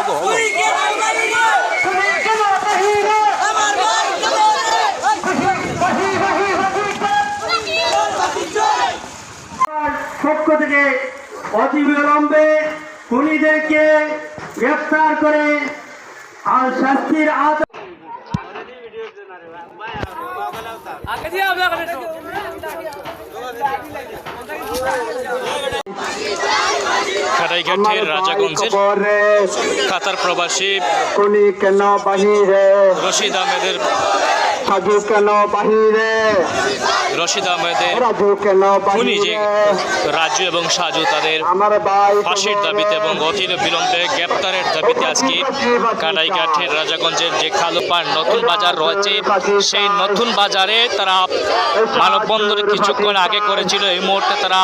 ওগো ওগো পক্ষ থেকে অতিবিলম্বে খুনিদেরকে গ্রেফতার করে আর শাস্তির আত আগে দিয়ে আপনার খাটাইঘাটের রাজাগঞ্জের কাতার প্রবাসী কেন বাহিরে? রশিদ আহমেদের সাজু কেন বাহিরে? রশিদ আহমেদের খুনি যে রাজু এবং সাজু তাদের ফাঁসির দাবিতে এবং অতিল বিলম্বে গ্রেপ্তারের দাবিতে আজকে কাটাইঘাটের রাজাগঞ্জের যে খালুপার নতুন বাজার রয়েছে সেই নতুন বাজারে তারা মানববন্ধনে কিছুক্ষণ আগে করেছিল। এই মুহূর্তে তারা